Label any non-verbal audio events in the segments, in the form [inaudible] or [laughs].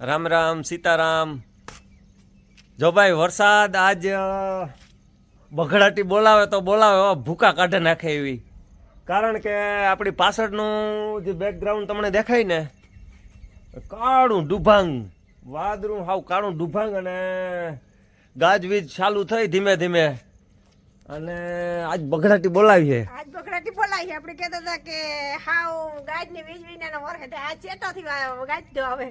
રામ રામ, સીતારામ. જો ભાઈ, વરસાદ આજ બઘડાટી બોલાવે તો બોલાવે ભૂકા કાઢે નાખે એવી. કારણ કે આપણી પાછળનું જે બેકગ્રાઉન્ડ તમને દેખાય ને, કાળું ડુભાંગ. વાદળું, હાવ કાળું ડુભાંગ અને ગાજવીજ ચાલુ થઈ ધીમે ધીમે. અને આજ બઘડાટી બોલાવી છે આજ બગડાટી બોલાવી આપણે કહેતા હતા કે હાવ ગાજની વીજ વિના નો વરહે આ ચેતો ગાજ દો હવે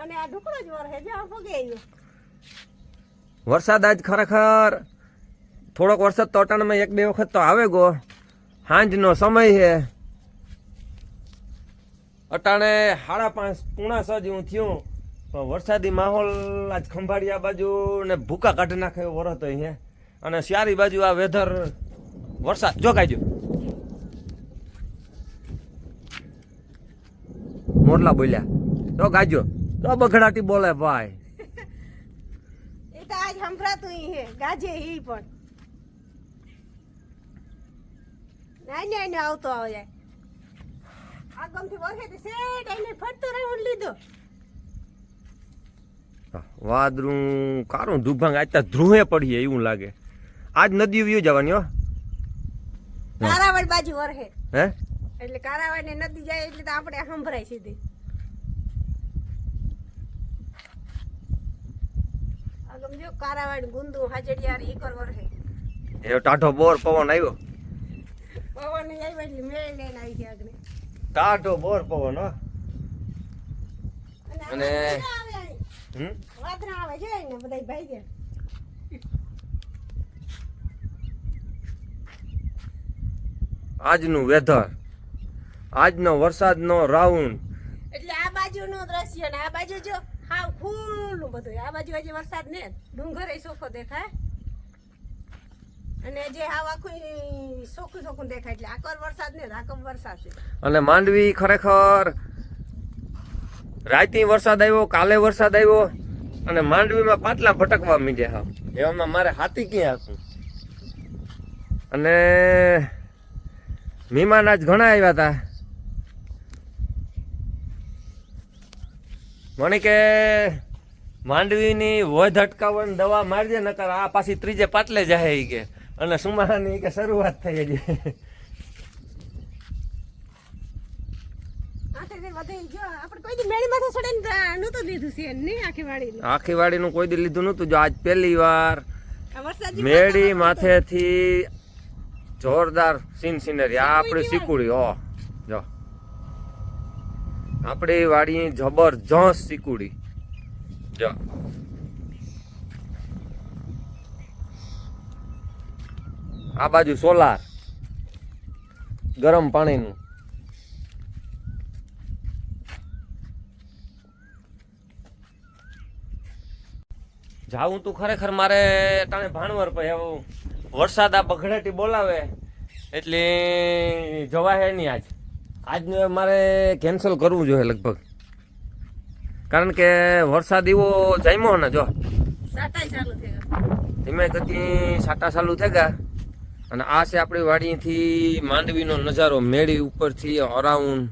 અને આ ઢુકડો જ વરહે જો પગે આવ્યો વરસાદ આજ ખરેખર થોડોક વરસાદ તો અટાણમાં એક બે વખત તો આવે ગો. સાંજનો સમય છે. અટાણે સાડા પાંચ પૂણા છ જેવું થયું, પણ વરસાદી માહોલ આજ ખંભાળિયા બાજુ ને ભૂકા કાઢી નાખે એવો વરસ અહીંયા. અને સારી બાજુ આ વેધર વરસાદ જો કાઢજો મોરલા બોલ્યા. તો ગાજો. તો બગડાટી બોલે ભાઈ. એ તો આજ સંભળાતું હે ગાજે ઈ પણ. ના નાઈ ને આવતો આવે. જાય આગમથી વરહે તો સેટ આઈને ફરતો રાઉન્ડ લીધો. વાદરું કારું દુભાંગ આજ તો ધ્રુવે પડીએ એવું લાગે. આજ નદી વ્યુ જવાની હો. કારાવાડ બાજુ વરહે હે? એટલે કારાવાડ ને નદી જાય એટલે તો આપણે સંભળાય સીધી. આગમ જો કારાવાડ ગુંદુ હાજડિયાર ઈ કર વરહે એ ટાઢો બોર પવન આવ્યો? પવન આવ્યો એટલે મેળ લઈને આવી છે આગળ. ટાઢો બોર પવન હો. અને. હમ? આવે છે ને બધા ભાઈ ગયા આજનું વેધર. આજનો વરસાદનો રાઉન્ડ. એટલે આ બાજુનું દ્રશ્ય ને આ બાજુ જો. હાવ ખુલ્લું બધું. આ બાજુ આજે વરસાદ ને ડુંગર ચોખ્ખો દેખાય. અને જે હાવ આખું ચોખ્ખું ચોખ્ખું દેખાય એટલે આકર વરસાદ ને આકર વરસાદ છે. અને માંડવી ખરેખર રાતે વરસાદ આવ્યો કાલે વરસાદ આવ્યો અને માંડવીમાં પાટલા ભટકવા મીડ્યા હા એવામાં મારે હાથી ક્યાં હતું અને મહેમાન આજ ઘણા આવ્યા હતા મને કે માંડવીની વધ અટકાવવાની દવા મારજે નકર આ પાછી ત્રીજે પાટલે જાય કે. અને સુમારાની કે શરૂઆત થઈ ગઈ આખી કોઈ દી લીધું નતું જો આજ પહેલી વાર મેળી માથેથી જોરદાર સીન સિનરી આ આપણી સિકુડી ઓ જો. આપણી વાડી જબરજસ્ત સિકુડી. જો. આ બાજુ સોલાર. ગરમ પાણીનું. જાવું તું ખરેખર મારે તાણે ભાણવર પછી વરસાદ આ બઘડેટી બોલાવે. એટલે જવા હે નહીં આજ. આજનું મારે કેન્સલ કરવું જોઈએ લગભગ. કારણ કે વરસાદ એવો જામ્યો ને જો. ધીમે ગતિ સાટા ચાલુ થઈ ગયા. અને આ છે આપણી વાડીથી માંડવીનો નજારો. મેળી ઉપરથી અરાઉન્ડ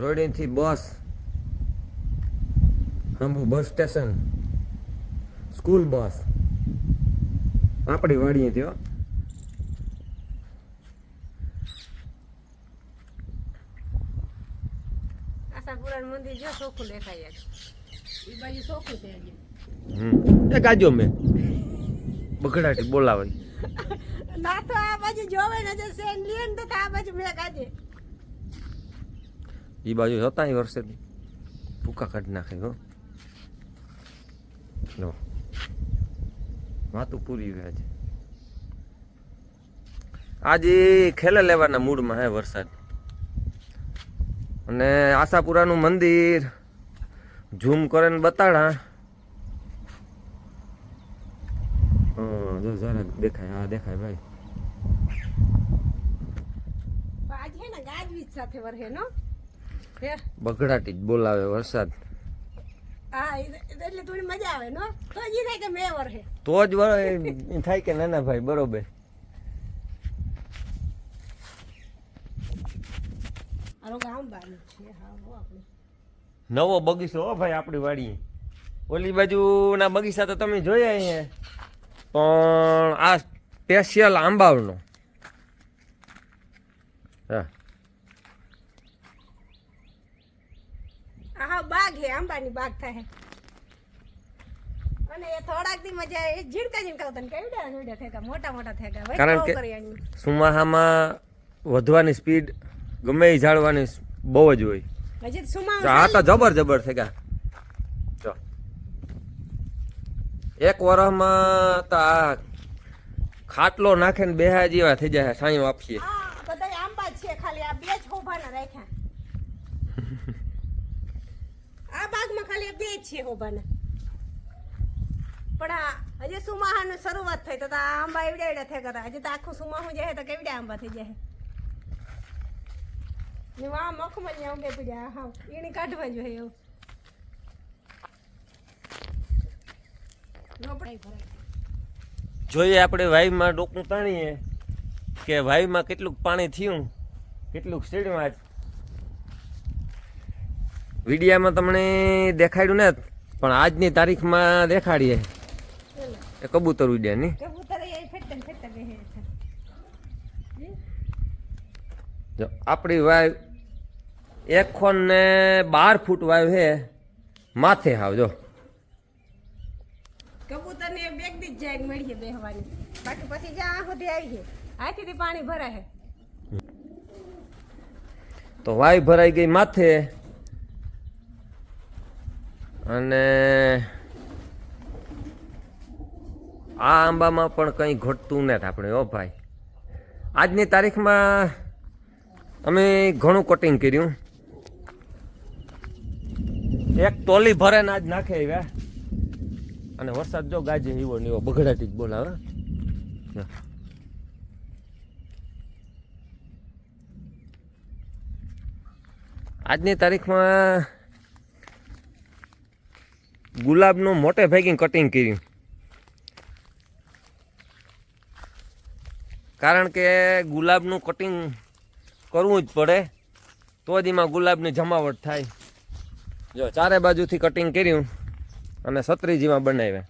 રોડેથી બસ આંબુ બસ સ્ટેશન સ્કૂલ બસ. આપણી વાડીએ થયો. આશાપુરાનું મંદિર જો ચોખ્ખું દેખાય એ બાજુ ચોખ્ખું છે એ ગાજો મેં. બગડાટી બોલાવાય. [laughs] ના તો આ બાજુ જોવે ને જો સેન લે ને તો આ બાજુ મેં કાજે એ બાજુ હતા વર્ષે ભૂકા કાઢી નાખે હો. લો. વાતું પૂરી ગયા છે આજે ખેલે લેવાના મૂડમાં હે વરસાદ. અને આશાપુરાનું મંદિર ઝૂમ કરીને બતાડા હં, જો જરા દેખાય હા દેખાય ભાઈ. ને સાથે વરહે નો? બગડાટી જ બોલાવે વરસાદ. તો જી થાય કે નાના ભાઈ બરોબર. નવો બગીચો હો ભાઈ આપણી વાડી ઓલી બાજુના બગીચા તો તમે જોયા અહીંયા. પણ આ સ્પેશિયલ આંબાવનો. હા આ હા આંબાની બાગ થાય. અને એ થોડાક દી મજા એ ઝીણકા ઝીણકા તને કેવડા કેવડા થેગા મોટા મોટા થેગા કારણ કે- સુમાહામાં વધવાની સ્પીડ ગમે એ ઝાડવાની બહુ જ હોય. હજી તો આ તો જબર જબર જો. એક વરસમાં તો આ ખાટલો નાખીને બેહા જેવા થઈ જાય સાંઈ આપીએ બધા આંબા છે ખાલી આ બે જ હોભાના રાખ્યા. આ બાગમાં ખાલી બે છે હોબાના. પણ આ હજી સુમાહાનું શરૂઆત થઈ તો આ આંબા એવડા એવડે થઈ ગયા હજી તો આખું સુમાહું જાય તો કેવડે આંબા થઈ જાય ને વા મખમલ ને ઉગે પડ્યા. હા એની કાઢવા જોઈએ એવું. જોઈએ આપણે વાઈમાં ડોકું તાણીએ કે વાઈમાં કેટલું પાણી થયું કેટલું સ્ટેડમાં વિડીયામાં તમને દેખાડ્યું ને પણ આજની તારીખમાં દેખાડીએ. એ કબૂતર ઉડ્યા નહીં કબૂતર એ ફેટતા ને ફેટતા બેહે છે. હે? જો આપણી વાવ એક ખોન ને બાર ફૂટ વાવ છે માથે હાવ જો. કબૂતર બેગ દી જાય મળીએ બેહવાની. બાકી પછી જ્યાં સુધી આવીએ હાથીથી પાણી ભરાય તો વાય ભરાઈ ગઈ માથે અને આ આંબામાં પણ કંઈ ઘટતું નથી આપણે ઓ ભાઈ. આજની તારીખમાં અમે ઘણું કટિંગ કર્યું. એક ટોલી ભરે ને આજ નાખે આવ્યા. અને વરસાદ જો ગાજે એવો ને એવો બગડાટી જ બોલાવે. આજની તારીખમાં ગુલાબનું મોટે ભાગી કટિંગ કર્યું. કારણ કે ગુલાબનું કટિંગ કરવું જ પડે, તો જ એમાં ગુલાબની જમાવટ થાય. જો ચારે બાજુથી કટિંગ કર્યું અને સત્રીજીમાં બનાવ્યા.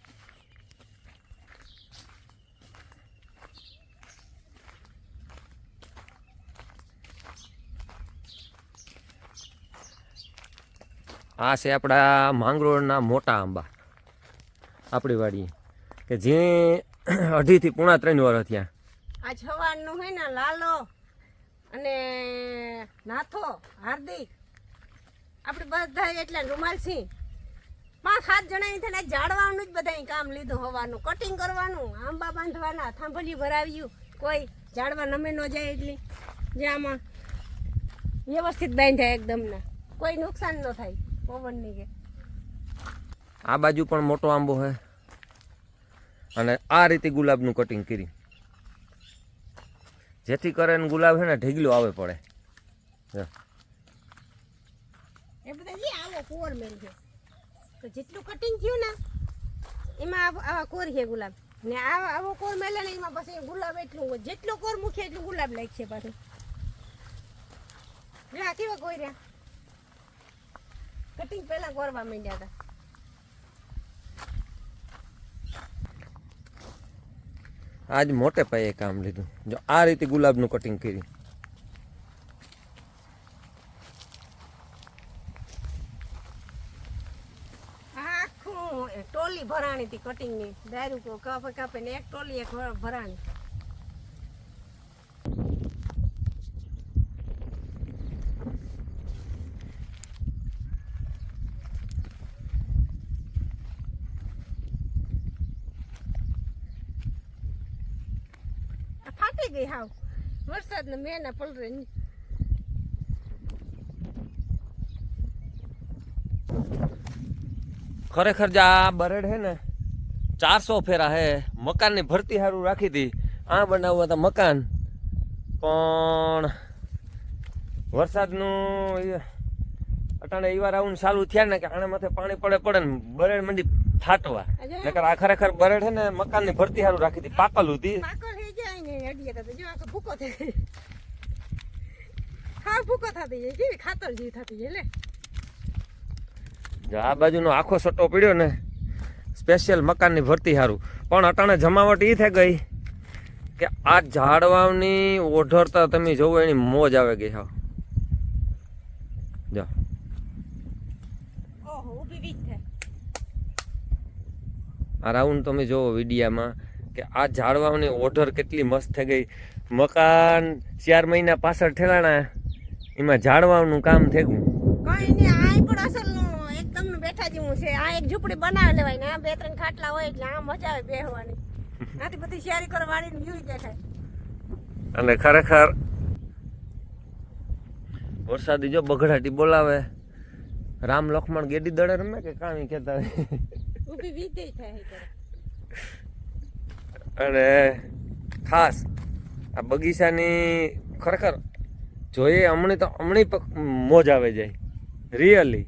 આ છે આપણા માંગરોળના મોટા આંબા. આપણી વાડી કે જે અઢીથી પૂણા ત્રણ વાર થયા. આ છવારનું હોય ને લાલો અને નાથો, હાર્દિક. આપણે બધા એટલે રૂમાલસિંહ પાંચ, સાત જણા થઈને જાળવાનું જ બધા કામ લીધું હોવાનું. કટિંગ કરવાનું, આંબા બાંધવાના, થાંભલી ભરાવ્યું. કોઈ ઝાડવા નમે ન જાય એટલી. જે આમાં વ્યવસ્થિત બાંધ્યા એકદમ ના કોઈ નુકસાન ન થાય. પવનની કે. આ બાજુ પણ મોટો આંબો છે અને આ રીતે ગુલાબનું કટિંગ કરી. જેથી કરીને ગુલાબ છે ને ઢીગલું આવે પડે. જેટલું કટિંગ થયું ને એમાં આવા કોર છે ગુલાબ. ને આવા આવો કોર મેલે ને એમાં પછી ગુલાબ એટલું હોય. જેટલો કોર મૂકે એટલું ગુલાબ લાગશે પાછું. આ કેવા કોઈ રહ્યા કટિંગ પહેલા કરવા માંડ્યા હતા. આજ મોટે પાયે કામ લીધું. જો આ રીતે ગુલાબનું કટિંગ કર્યું આખું ટોલી ભરાણી હતી કટિંગની. દારૂ કાપે કાપે ને એક ટોલી એક ભર- ભરાણી આ ફાટી ગઈ હાવ વરસાદ ને મેના પલરે ખરેખર જે આ બરેડ હે ને, ચારસો ફેરા હે મકાનની ભરતી સારું રાખી હતી. આ બનાવવા હતા મકાન. પણ વરસાદનું અટાણે એવા રાઉન્ડ ચાલુ થયા ને કે આને માથે પાણી પડે પડે ને બરેડ મંડી ફાટવા નકર આ ખરેખર બરેડ છે ને મકાનની ભરતી સારું રાખી હતી પાકલ હતી પાકલ હે જાય ને અડીએ તો જો આખો ભૂકો થઈ હા ભૂકો થતી જાય કેવી ખાતર જેવી થતી જાય લે. જો આ બાજુનો આખો સટ્ટો પડ્યો ને સ્પેશિયલ મકાનની ભરતી સારું પણ અટાણે જમાવટ એ થઈ ગઈ કે આ ઝાડવાની ઓઢરતા તમે જોવો એની મોજ આવે ગઈ હા જો ઓહો ઊભી વીજ થાય આ રાઉન્ડ તમે જોવો વિડીયામાં કે આ ઝાડવાની ઓઢર કેટલી મસ્ત થઈ ગઈ. મકાન ચાર મહિના પાછળ ઠેલાણા એમાં ઝાડવાનું કામ થઈ ગયું કઈ નહીં આ પણ અસલનું એકદમ બેઠા જેવું છે. આ એક ઝૂંપડી બનાવી લેવાય ને આ બે ત્રણ ખાટલા હોય એટલે આ મજા આવે બેહવાની. આથી બધી શેરી કરવાની વ્યૂ દેખાય. અને ખરેખર વરસાદી જો બગડાટી બોલાવે. રામ લક્ષ્મણ ગેડી દડે રમે કે કામી કહેતા અને ખાસ આ બગીચાની ખરેખર જોઈએ હમણાં તો હમણાં મોજ આવે જાય. રિયલી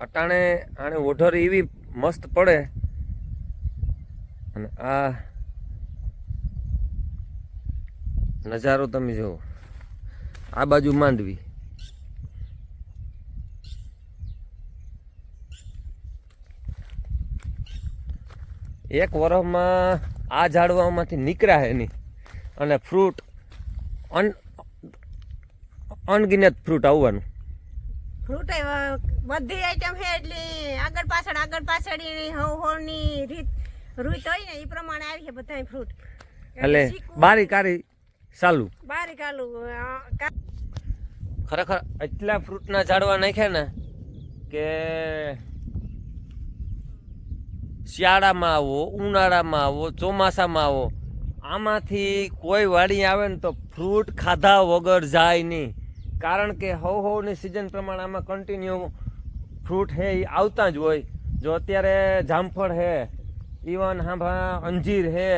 અટાણે આને ઓઢર એવી મસ્ત પડે. અને આ નજારો તમે જુઓ. આ બાજુ માંડવી. એક વરસમાં આ ઝાડવામાંથી નીકળ્યા નહીં. અને ફ્રૂટ અન અનગિનત ફ્રૂટ આવવાનું. ફ્રૂટ બધી આઈટમ છે એટલે આગળ પાછળ આગળ પાછળ એની હવ હવની રીત રૂત હોય ને એ પ્રમાણે આવી છે બધા ફ્રૂટ. એટલે બારી કારી ચાલુ. બારી કાલુ ખરેખર એટલા ફ્રૂટના ઝાડવા નાખ્યા ને કે શિયાળામાં આવો, ઉનાળામાં આવો, ચોમાસામાં આવો, આમાંથી કોઈ વાડી આવે ને તો ફ્રૂટ ખાધા વગર જાય નહીં. કારણ કે હવ હવની સિઝન પ્રમાણે આમાં કન્ટિન્યુ ફ્રૂટ હે એ આવતા જ હોય. જો અત્યારે જામફળ હે ઇવન હાંભા અંજીર હે,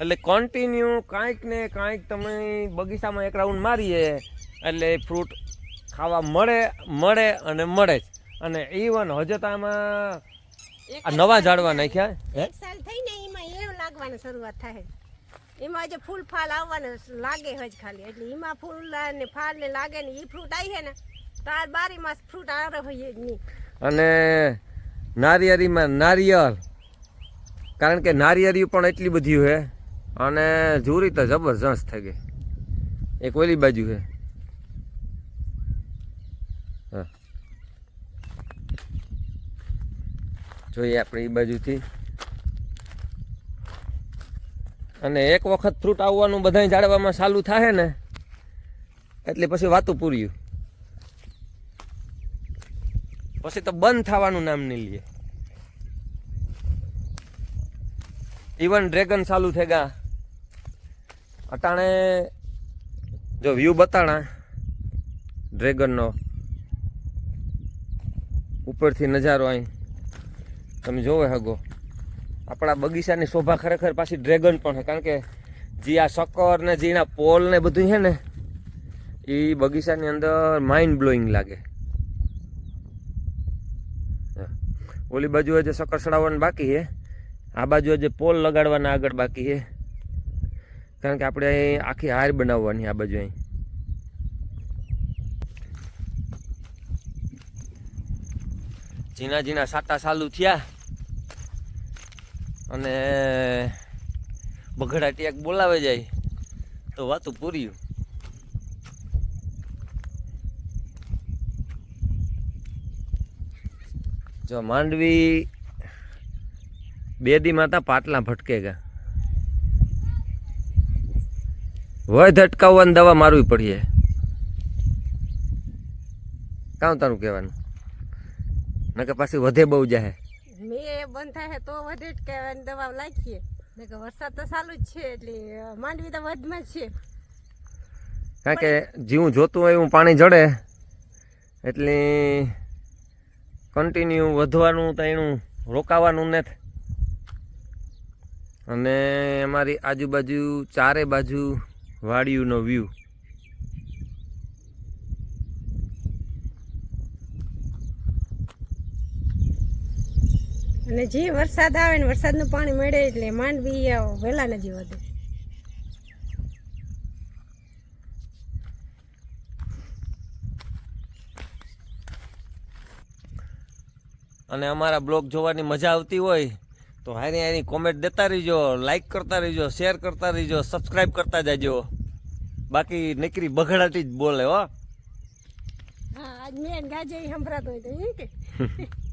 એટલે કન્ટિન્યુ કાંઈક ને કાંઈક તમે બગીચામાં એક રાઉન્ડ મારીએ, એટલે ફ્રૂટ ખાવા મળે મળે અને મળે જ. અને ઇવન હજે તો આમાં આ નવા ઝાડવા નાખ્યા હે? એક સાલ થઈને એમાં એવું લાગવાની શરૂઆત થાય. એમાં જે ફૂલ ફાલ આવવાને લાગે હોય ખાલી. એટલે એમાં ફૂલ ને ફાલ ને લાગે ને એ ફ્રૂટ આવી છે ને તો આ બારી માસ ફ્રૂટ આવે હોય જ નહીં. અને નારિયેરીમાં નારિયેળ. કારણ કે નારિયેરી પણ એટલી બધી છે અને જુરી તો જબરજસ્ત થઈ ગઈ. એક ઓલી બાજુ છે જોઈએ આપણે એ બાજુથી. અને એક વખત ફ્રૂટ આવવાનું બધા જાળવામાં ચાલુ થાય ને, એટલે પછી વાતું પૂર્યું. પછી તો બંધ થવાનું નામ નહીં લે. ઇવન ડ્રેગન ચાલુ થઈ ગયા અટાણે, જો વ્યૂ બતાણા ડ્રેગનનો ઉપરથી નજારો અહીં તમે જોવે હગો. આપણા બગીચાની શોભા ખરેખર પાછી ડ્રેગન પણ છે. કારણ કે જે આ શક્કર ને જે એના પોલ ને બધું છે ને, એ બગીચાની અંદર માઇન્ડ બ્લોઈંગ લાગે. ઓલી બાજુ હજી શક્કર ચડાવવાનું બાકી છે. આ બાજુ હજી પોલ લગાડવાના આગળ બાકી છે. કારણ કે આપણે અહીં આખી હાર બનાવવાની આ બાજુ અહીં. ઝીણા ઝીણા સાટા ચાલુ થયા. અને બગડા ટેક બોલાવે જાય તો વાતું પૂર્યું. જો માંડવી બે દી માતા પાટલા ભટકે ગયા. વય ધટકાવવાની દવા મારવી પડીએ. કાં તારું કહેવાનું? નકર પાછી વધે બહુ જાહે. મેં બંધ થાય તો વધે જ કહેવાય દવા લાખીએ. ને કે વરસાદ તો ચાલુ જ છે એટલે માંડવી તો વધમાં જ છે. કારણ કે જેવું જોતું હોય એવું પાણી જડે એટલે કન્ટિન્યુ વધવાનું તો એનું રોકાવાનું નથી. અને અમારી આજુબાજુ ચારે બાજુ વાડીઓનો વ્યૂ અને જે વરસાદ આવે ને વરસાદનું પાણી મળે એટલે માંડવી વહેલા નથી વધે અને અમારા બ્લોગ જોવાની મજા આવતી હોય તો હારી હારી કોમેન્ટ દેતા રહીજો લાઈક કરતા રહીજો શેર કરતા રહીજો સબસ્ક્રાઈબ કરતા જાજો. બાકી નકરી બગડાટી જ બોલે હો. હા આજ મેં ગાજે સંભળાતો હોય તો કે. [laughs]